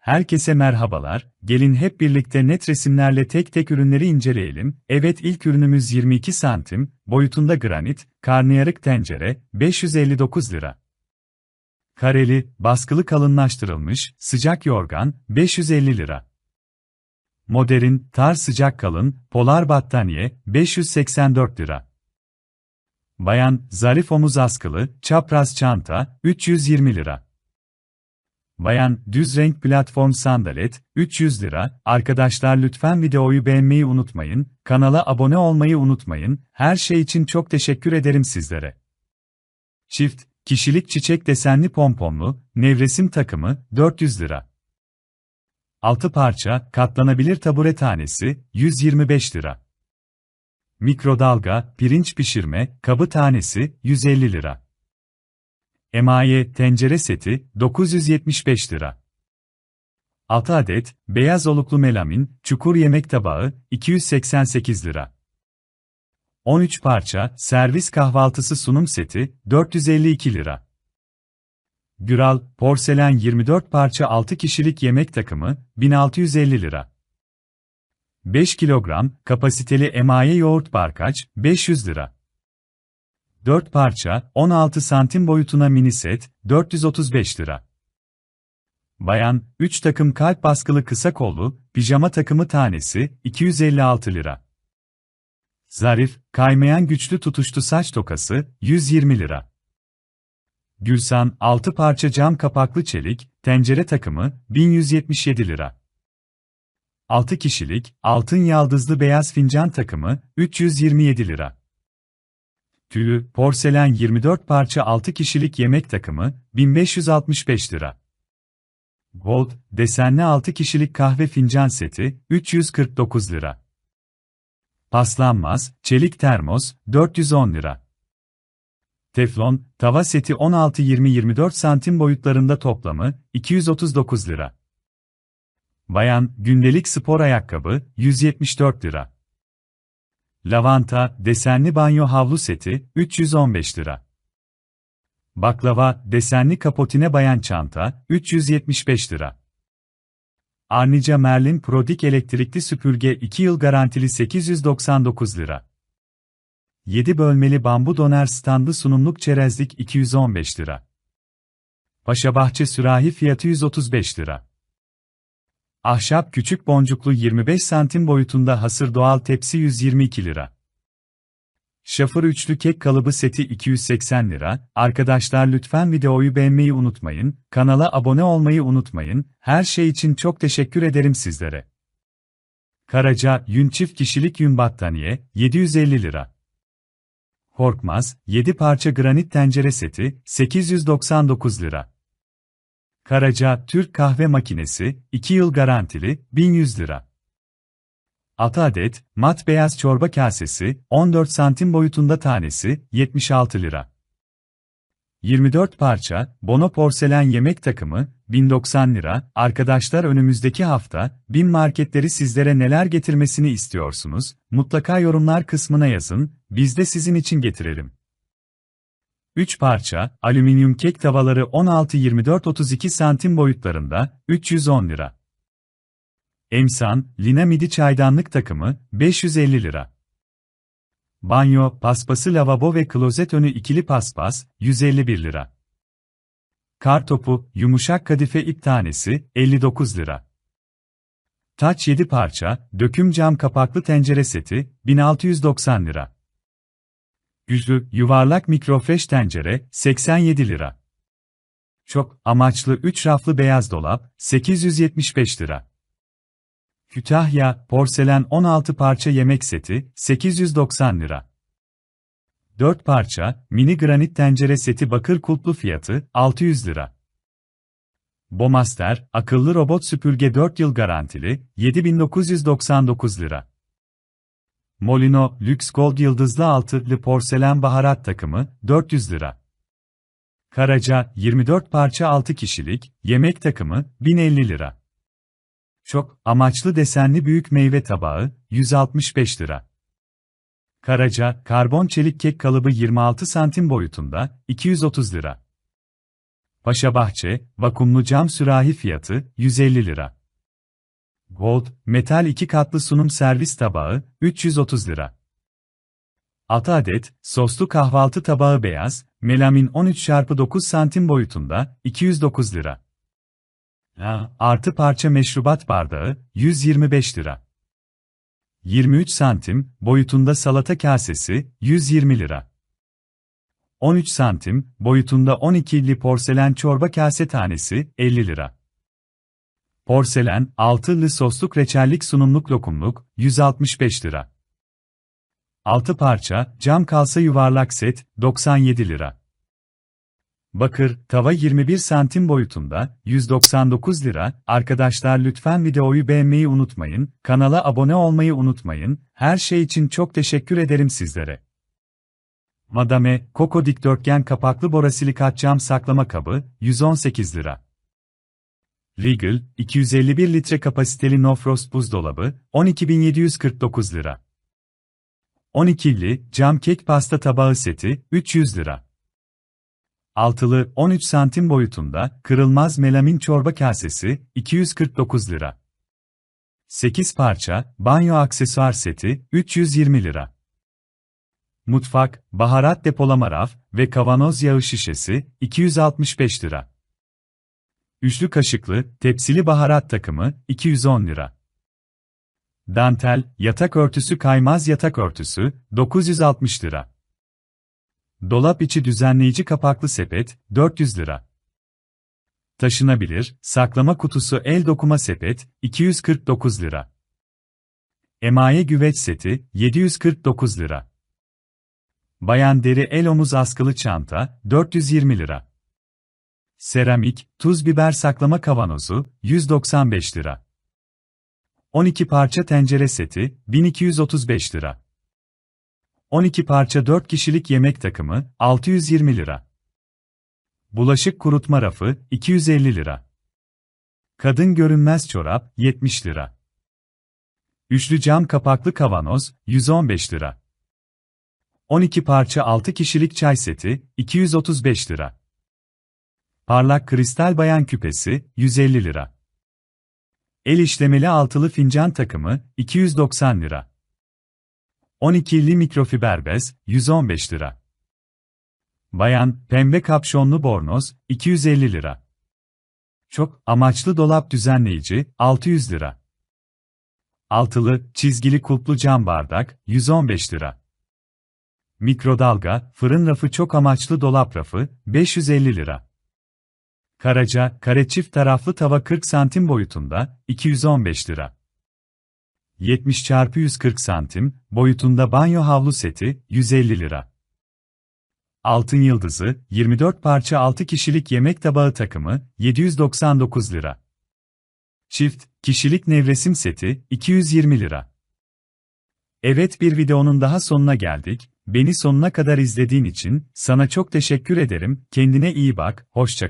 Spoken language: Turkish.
Herkese merhabalar, gelin hep birlikte net resimlerle tek tek ürünleri inceleyelim. Evet ilk ürünümüz 22 santim, boyutunda granit, karnıyarık tencere, 559 lira. Kareli, baskılı kalınlaştırılmış, sıcak yorgan, 550 lira. Modern, tar sıcak kalın, polar battaniye, 584 lira. Bayan, zarif omuz askılı, çapraz çanta, 320 lira. Bayan, düz renk platform sandalet, 300 lira. Arkadaşlar lütfen videoyu beğenmeyi unutmayın, kanala abone olmayı unutmayın. Her şey için çok teşekkür ederim sizlere. Çift, kişilik çiçek desenli pomponlu, nevresim takımı, 400 lira. 6 parça, katlanabilir tabure tanesi, 125 lira. Mikrodalga, pirinç pişirme, kabı tanesi, 150 lira. Emaye tencere seti 975 lira. 6 adet beyaz oluklu melamin çukur yemek tabağı 288 lira. 13 parça servis kahvaltısı sunum seti 452 lira. Güral porselen 24 parça 6 kişilik yemek takımı 1650 lira. 5 kilogram kapasiteli emaye yoğurt barkaç 500 lira. 4 parça, 16 santim boyutuna mini set, 435 lira. Bayan, 3 takım kalp baskılı kısa kollu, pijama takımı tanesi, 256 lira. Zarif, kaymayan güçlü tutuştu saç tokası, 120 lira. Gülsan, 6 parça cam kapaklı çelik, tencere takımı, 1177 lira. 6 kişilik, altın yaldızlı beyaz fincan takımı, 327 lira. Tülü, porselen 24 parça 6 kişilik yemek takımı, 1565 lira. Gold, desenli 6 kişilik kahve fincan seti, 349 lira. Paslanmaz, çelik termos, 410 lira. Teflon, tava seti 16-20-24 santim boyutlarında toplamı, 239 lira. Bayan, gündelik spor ayakkabı, 174 lira. Lavanta, desenli banyo havlu seti, 315 lira. Baklava, desenli kapotine bayan çanta, 375 lira. Arnica Merlin Prodik elektrikli süpürge 2 yıl garantili 899 lira. 7 bölmeli bambu doner standı sunumluk çerezlik 215 lira. Paşabahçe sürahi fiyatı 135 lira. Ahşap küçük boncuklu 25 santim boyutunda hasır doğal tepsi 122 lira. Şafır üçlü kek kalıbı seti 280 lira. Arkadaşlar lütfen videoyu beğenmeyi unutmayın, kanala abone olmayı unutmayın. Her şey için çok teşekkür ederim sizlere. Karaca yün çift kişilik yün battaniye 750 lira. Korkmaz 7 parça granit tencere seti 899 lira. Karaca Türk kahve makinesi, 2 yıl garantili, 1100 lira. 6 adet, mat beyaz çorba kasesi, 14 santim boyutunda tanesi, 76 lira. 24 parça, Bono porselen yemek takımı, 1090 lira. Arkadaşlar önümüzdeki hafta, BİM marketleri sizlere neler getirmesini istiyorsunuz? Mutlaka yorumlar kısmına yazın, biz de sizin için getirelim. 3 parça, alüminyum kek tavaları 16-24-32 santim boyutlarında, 310 lira. Emsan, Lina Midi çaydanlık takımı, 550 lira. Banyo, paspası lavabo ve klozet önü ikili paspas, 151 lira. Kartopu, yumuşak kadife ip tanesi, 59 lira. Taç 7 parça, döküm cam kapaklı tencere seti, 1690 lira. Yüzlü, yuvarlak mikrofresh tencere, 87 lira. Çok amaçlı 3 raflı beyaz dolap, 875 lira. Kütahya, porselen 16 parça yemek seti, 890 lira. 4 parça, mini granit tencere seti bakır kulplu fiyatı, 600 lira. Bomaster, akıllı robot süpürge 4 yıl garantili, 7999 lira. Molino, Lux Gold yıldızlı altılı porselen baharat takımı, 400 lira. Karaca, 24 parça 6 kişilik, yemek takımı, 1050 lira. Çok, amaçlı desenli büyük meyve tabağı, 165 lira. Karaca, karbon çelik kek kalıbı 26 santim boyutunda, 230 lira. Paşa Bahçe, vakumlu cam sürahi fiyatı 150 lira. Gold, metal iki katlı sunum servis tabağı 330 lira. 6 adet soslu kahvaltı tabağı beyaz, melamin 13x9 santim boyutunda 209 lira. Ha, artı parça meşrubat bardağı 125 lira. 23 santim boyutunda salata kasesi 120 lira. 13 santim boyutunda 12'li porselen çorba kase tanesi 50 lira. Porselen, altılı sosluk reçellik sunumluk lokumluk, 165 lira. 6 parça, cam kalsa yuvarlak set, 97 lira. Bakır, tava 21 santim boyutunda, 199 lira. Arkadaşlar lütfen videoyu beğenmeyi unutmayın, kanala abone olmayı unutmayın, her şey için çok teşekkür ederim sizlere. Madame, Coco dikdörtgen kapaklı borosilikat cam saklama kabı, 118 lira. Regal, 251 litre kapasiteli No Frost buzdolabı, 12.749 lira. 12'li cam kek pasta tabağı seti, 300 lira. Altılı 13 santim boyutunda kırılmaz melamin çorba kasesi, 249 lira. 8 parça banyo aksesuar seti, 320 lira. Mutfak, baharat depolama raf ve kavanoz yağı şişesi, 265 lira. Üçlü kaşıklı, tepsili baharat takımı, 210 lira. Dantel, yatak örtüsü kaymaz yatak örtüsü, 960 lira. Dolap içi düzenleyici kapaklı sepet, 400 lira. Taşınabilir, saklama kutusu el dokuma sepet, 249 lira. Emaye güveç seti, 749 lira. Bayan deri el omuz askılı çanta, 420 lira. Seramik, tuz biber saklama kavanozu, 195 lira. 12 parça tencere seti, 1235 lira. 12 parça 4 kişilik yemek takımı, 620 lira. Bulaşık kurutma rafı, 250 lira. Kadın görünmez çorap, 70 lira. Üçlü cam kapaklı kavanoz, 115 lira. 12 parça 6 kişilik çay seti, 235 lira. Parlak kristal bayan küpesi, 150 lira. El işlemeli altılı fincan takımı, 290 lira. 12'li mikrofiber bez, 115 lira. Bayan, pembe kapşonlu bornoz, 250 lira. Çok amaçlı dolap düzenleyici, 600 lira. Altılı, çizgili kulplu cam bardak, 115 lira. Mikrodalga, fırın rafı çok amaçlı dolap rafı, 550 lira. Karaca, kare çift taraflı tava 40 santim boyutunda, 215 lira. 70 x 140 santim, boyutunda banyo havlu seti, 150 lira. Altın yıldızı, 24 parça 6 kişilik yemek tabağı takımı, 799 lira. Çift, kişilik nevresim seti, 220 lira. Evet bir videonun daha sonuna geldik. Beni sonuna kadar izlediğin için sana çok teşekkür ederim. Kendine iyi bak, hoşça kal.